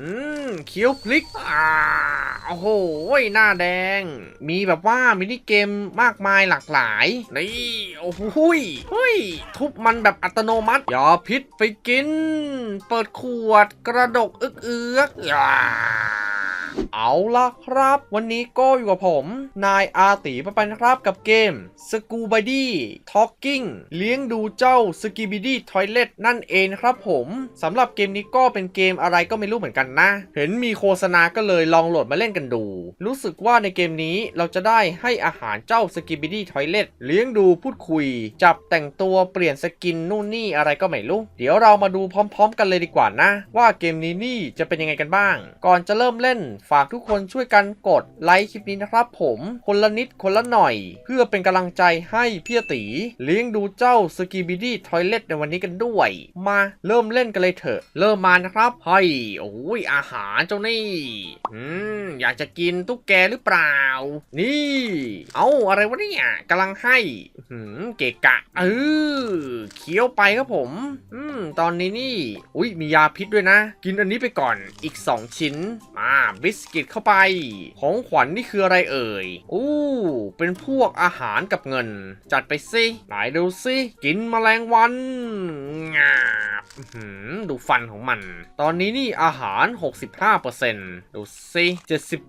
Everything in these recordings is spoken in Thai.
อืมเคี้ยวพลิกอ่าโอ้โหหน้าแดง มีแบบว่ามินิเกมมากมายหลากหลาย นี่ โอ้โหเฮ้ย ทุบมันแบบอัตโนมัติ อย่าพิษไปกิน เปิดขวดกระดกอึกเอือกอ่า เอาละครับ วันนี้ก็อยู่กับผม นายอาตีไปไปนครับกับเกม s c o o b y d y Talking เลี้ยงดูเจ้า s k i b i d y Toilet นั่นเองครับผมสำหรับเกมนี้ก็เป็นเกมอะไรก็ไม่รู้เหมือนกันนะ เห็นมีโฆษณาก็เลยลองโหลดมาเล่นกันดู รู้สึกว่าในเกมนี้เราจะได้ให้อาหารเจ้า s k i b i d y Toilet เลี้ยงดูพูดคุย จับแต่งตัวเปลี่ยนสกินนู่นนี่อะไรก็ไม่รู้ เดี๋ยวเรามาดูพร้อม ๆ กันเลยดีกว่านะ ว่าเกมนี้นี่จะเป็นยังไงกันบ้าง ก่อนจะเริ่มเล่นฝากทุกคนช่วยกันกดไลค์คลิปนี้นะครับผมคนละนิดคนละหน่อย เพื่อเป็นกำลังใจให้พี่ตีเลี้ยงดูเจ้าสกีบิดี้ทอยเลตในวันนี้กันด้วย มาเริ่มเล่นกันเลยเถอะ เริ่มมานะครับเฮ้ยโอ้ยอาหารเจ้านี่อืมอยากจะกินตุ๊กแกหรือเปล่า นี่ เอาอะไรวะเนี่ยกำลังให้หืมเกะกะเออเคี้ยวไปครับผมอืม ตอนนี้นี่ อุ้ยมียาพิษด้วยนะ กินอันนี้ไปก่อนอีก 2 ชิ้นมาบิสกิตเข้าไป ของขวัญนนี่คืออะไรเอ่ยอู้เป็นพวกอาหารกับเงิน จัดไปสิไหนดูสิกินแมลงวันงาบดูฟันของมัน ตอนนี้นี่อาหาร 65%ดูสิ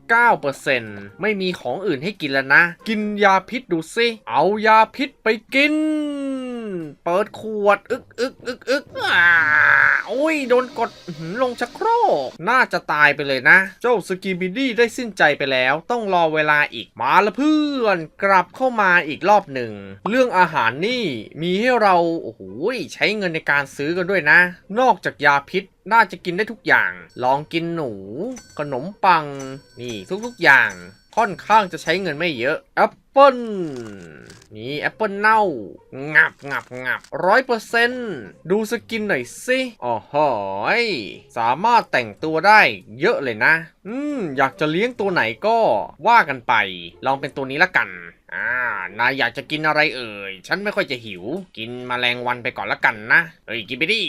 79%ไม่มีของอื่นให้กินแล้วนะ กินยาพิษดูสิเอายาพิษไปกิน เปิดขวด อึกอึกอึกอึกอ่าโอ้ย โดนกดลงชักโครก น่าจะตายไปเลยนะ เจ้าสกีบิดี้ได้สิ้นใจไปแล้ว ต้องรอเวลาอีก มาละเพื่อน กลับเข้ามาอีกรอบหนึ่ง เรื่องอาหารนี่มีให้เรา โอ้โห ใช้เงินในการซื้อกันด้วยนะ นอกจากยาพิษน่าจะกินได้ทุกอย่าง ลองกินหนู ขนมปัง นี่ทุกๆอย่าง ค่อนข้างจะใช้เงินไม่เยอะแอปเปิลนี่แอปเปิลเน่า งับงับงับร้อยเปอร์เซ็นต์ดูสกินหน่อยสิอ๋อหอยสามารถแต่งตัวได้เยอะเลยนะ อืม อยากจะเลี้ยงตัวไหนก็ว่ากันไป ลองเป็นตัวนี้ละกัน อ่า นายอยากจะกินอะไรเอ่ย ฉันไม่ค่อยจะหิว กินมแมลงวันไปก่อนละกันนะ เฮ้ย กินไปดิ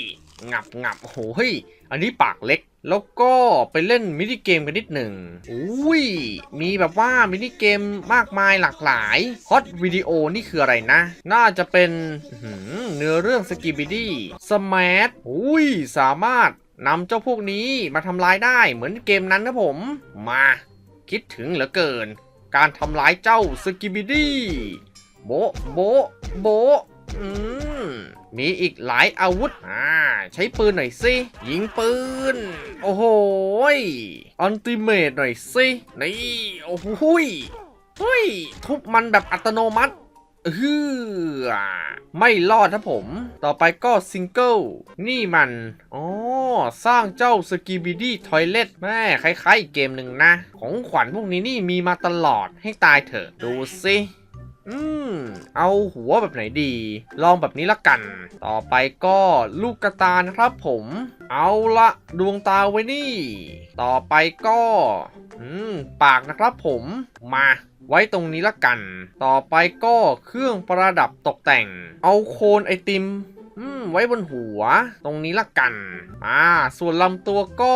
งับงับโอ้โหเฮ้ย อันนี้ปากเล็ก แล้วก็ไปเล่นมินิเกมกันนิดหนึ่งอุ้ย มีแบบว่ามินิเกมมากมายหลากหลายฮอตวิดีโอนี่คืออะไรนะ น่าจะเป็นเนื้อเรื่องสกิบิดี้สมาร์ทอุ้ย สามารถนำเจ้าพวกนี้มาทำลายได้เหมือนเกมนั้นนะผม มา คิดถึงเหลือเกิน การทำร้ายเจ้าสกิบิดี้โบโบโบ อืมมีอีกหลายอาวุธ อ่า ใช้ปืนหน่อยสิ ยิงปืน โอ้โหยอันติเมตหน่อยสิ นี่ โอ้โหเฮ้ย ทุบมันแบบอัตโนมัติฮือไม่รอดนะผม ต่อไปก็ซิงเกิล นี่มัน อ๋อ สร้างเจ้าสกีบิดี้ทอยเลตแม่คล้ายๆอีกเกมหนึ่งนะ ของขวัญพวกนี้นี่มีมาตลอดให้ตายเถอะ ดูสิ อืม เอาหัวแบบไหนดี ลองแบบนี้ละกัน ต่อไปก็ลูกกระตานะครับผม เอาละดวงตาไว้นี่ ต่อไปก็อืมปากนะครับผมมาไว้ตรงนี้ละกัน ต่อไปก็เครื่องประดับตกแต่ง เอาโคนไอติมอืมไว้บนหัว ตรงนี้ละกัน อ่า ส่วนลำตัวก็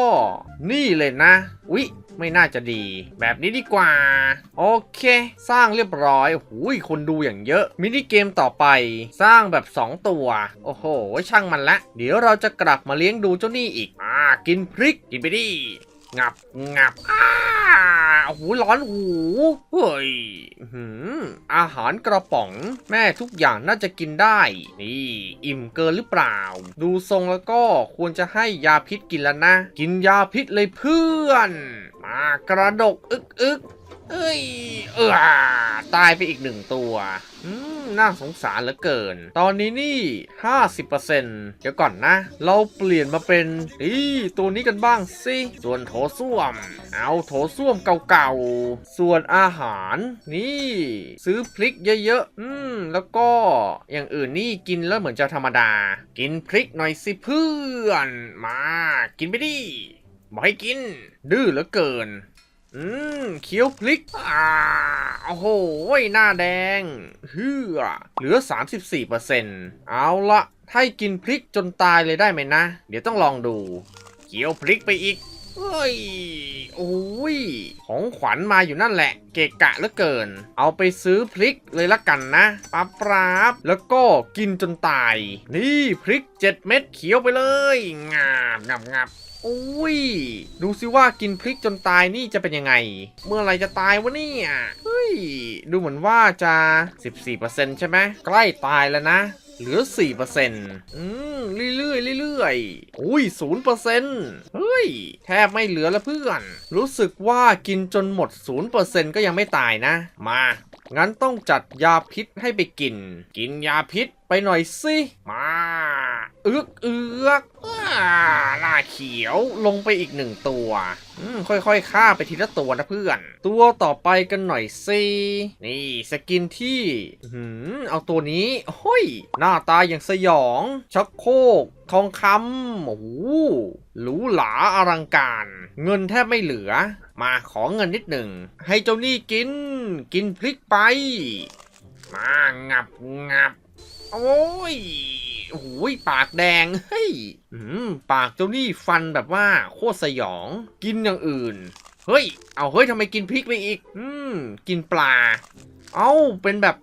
นี่เลยนะ อุ๊ย ไม่น่าจะดี แบบนี้ดีกว่า โอเค สร้างเรียบร้อยหูยคนดูอย่างเยอะ มินิเกมต่อไป สร้างแบบ 2 ตัว โอ้โห ช่างมันละ เดี๋ยวเราจะกลับมาเลี้ยงดูเจ้านี่อีก อ่า กินพริก กินไปดิงับงับอ้าโอ้โหร้อนหูเฮ้ยหืม อาหารกระป๋อง แม่ทุกอย่างน่าจะกินได้ นี่ อิ่มเกินหรือเปล่า ดูทรงแล้วก็ควรจะให้ยาพิษกินแล้วนะ กินยาพิษเลยเพื่อน มากระดกอึกอึกเอ้ยเออตายไปอีกหนึ่งตัว อืม น่าสงสารเหลือเกิน ตอนนี้นี่ 50%เดี๋ยวก่อนนะ เราเปลี่ยนมาเป็นอีตัวนี้กันบ้างสิ ส่วนโถส้วม เอาโถส้วมเก่าๆ ส่วนอาหาร นี่ ซื้อพริกเยอะๆ อืม แล้วก็อย่างอื่นนี่กินแล้วเหมือนจะธรรมดา กินพริกหน่อยสิเพื่อน มา กินไปดิบอกให้กิน ดื้อเหลือเกิน อืมเคี้ยวพลิก อ่า โอ้โห หน้าแดงเฮือเหลือ 34%เอาละถ้าให้กินพริกจนตายเลยได้ไหมนะ เดี๋ยวต้องลองดู เคี้ยวพริกไปอีกเฮ้ย โอ้ย ของขวัญมาอยู่นั่นแหละ เกะกะเหลือเกิน เอาไปซื้อพริกเลยละกันนะปั๊บปราบ แล้วก็กินจนตาย นี่พริก 7 เม็ดเขียวไปเลย งาบงับงับ อ้ย ดูสิว่ากินพริกจนตายนี่จะเป็นยังไง เมื่อไรจะตายวะเนี่ยเฮ้ย ดูเหมือนว่าจะ 14%ใช่ไหมใกล้ตายแล้วนะ เหลือ 4%อืมเรื่อยๆเรื่อยๆอุ้ย0%เฮ้ย แทบไม่เหลือแล้วเพื่อน รู้สึกว่ากินจนหมด 0%ก็ยังไม่ตายนะ มา งั้นต้องจัดยาพิษให้ไปกิน กินยาพิษไปหน่อยสิ มา เอือกเอือกอ้าหน้าเขียวลงไปอีกหนึ่งตัวค่อยๆฆ่าไปทีละตัวนะเพื่อน ตัวต่อไปกันหน่อยสินี่สกินที่หืมเอาตัวนี้เฮ้ยหน้าตาอย่างสยองชักโคกทองคำโอ้โหหรูหราอลังการ เงินแทบไม่เหลือ มาขอเงินนิดหนึ่ง ให้เจ้านี่กิน กินพริกไป มางับงับ โอ้ย โอ้ยปากแดง เฮ้ยปากเจ้านี่ฟันแบบว่าโคตรสยอง กินอย่างอื่น เฮ้ย เอาเฮ้ยทำไมกินพริกไปอีก อืม กินปลา เอ้า เป็นแบบ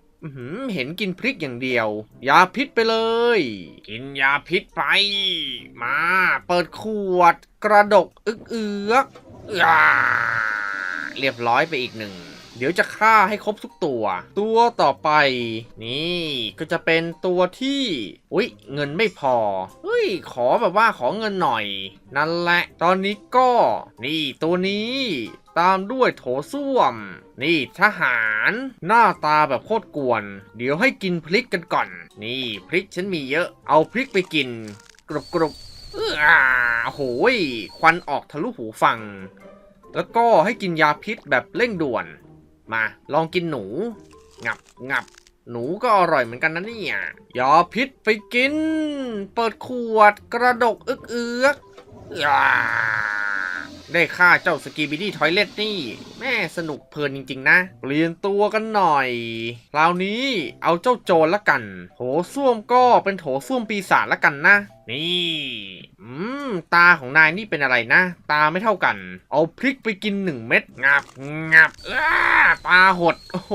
เห็นกินพริกอย่างเดียว ยาพิษไปเลย กินยาพิษไป มา เปิดขวด กระดก อึกเอือกเรียบร้อยไปอีกหนึ่ง เดี๋ยวจะฆ่าให้ครบทุกตัว ตัวต่อไป นี่ก็จะเป็นตัวที่ อุ้ยเงินไม่พอเฮ้ยขอแบบว่าขอเงินหน่อย นั่นแหละ ตอนนี้ก็ นี่ตัวนี้ตามด้วยโถส้วม นี่ทหาร หน้าตาแบบโคตรกวน เดี๋ยวให้กินพริกกันก่อน นี่พริกฉันมีเยอะ เอาพริกไปกิน กรุบกรุบเอออ่าโหยควันออกทะลุหูฟัง แล้วก็ให้กินยาพิษแบบเร่งด่วน มาลองกินหนู งับงับหนูก็อร่อยเหมือนกันนะเนี่ยยาพิษไปกิน เปิดขวดกระดกอึกเอือกอ่า ได้ค่าเจ้าสกีบิดี้ทอยเล็ตนี่ แม่สนุกเพลินจริงๆนะ เปลี่ยนตัวกันหน่อย คราวนี้เอาเจ้าโจรละกัน โถส้วมก็เป็นโถส้วมปีศาจละกันนะ นี่ อืม ตาของนายนี่เป็นอะไรนะ ตาไม่เท่ากัน เอาพริกไปกินหนึ่งเม็ด งับ งับอ้าตาหด โอ้โห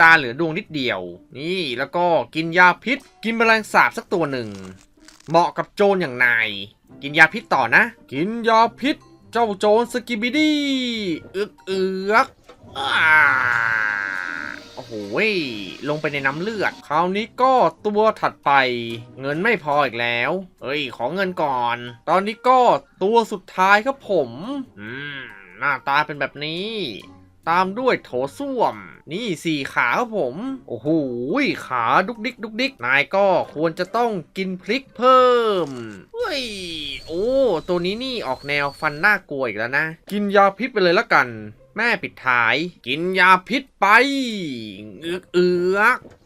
ตาเหลือดวงนิดเดียว นี่แล้วก็กินยาพิษ กินแมลงสาบสักตัวหนึ่ง เหมาะกับโจรอย่างนาย กินยาพิษต่อนะ กินยาพิษ เจ้าโจรสกิบิดี้อึกเอือกอ่าโอ้โหลงไปในน้ำเลือด คราวนี้ก็ตัวถัดไป เงินไม่พออีกแล้วเฮ้ย ขอเงินก่อน ตอนนี้ก็ตัวสุดท้ายครับผม อืม หน้าตาเป็นแบบนี้ ตามด้วยโถส้วม นี่สี่ขาครับผม โอ้โหขาดุกดิกดุกดิกนายก็ควรจะต้องกินพริกเพิ่มเฮ้ยโอ้ตัวนี้นี่ออกแนวฟันน่ากลัวอีกแล้วนะ กินยาพิษไปเลยละกัน แม่ปิดท้าย กินยาพิษไปเอือกเอือกอ่า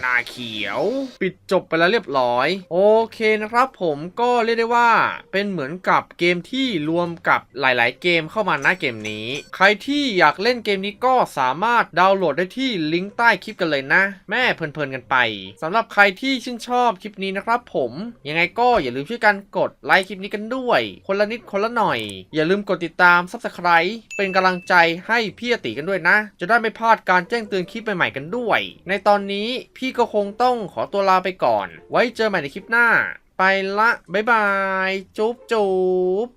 หน้าเขียว ปิดจบไปแล้วเรียบร้อย โอเคนะครับ ผมก็เรียกได้ว่าเป็นเหมือนกับเกมที่รวมกับหลาย ๆ เกมเข้ามานะเกมนี้ ใครที่อยากเล่นเกมนี้ก็สามารถดาวน์โหลดได้ที่ลิงก์ใต้คลิปกันเลยนะ แม่เพลินๆกันไปสำหรับใครที่ชื่นชอบคลิปนี้นะครับ ผมยังไงก็อย่าลืมช่วยกันกดไลค์คลิปนี้กันด้วย คนละนิดคนละหน่อย อย่าลืมกดติดตาม Subscribe เป็นกำลังใจให้พี่อติกันด้วยนะ จะได้ไม่พลาดการแจ้งเตือนคลิปใหม่ๆกันด้วยในตอนนี้พี่ก็คงต้องขอตัวลาไปก่อน ไว้เจอใหม่ในคลิปหน้า ไปละ บ๊ายบาย จุ๊บจุ๊บ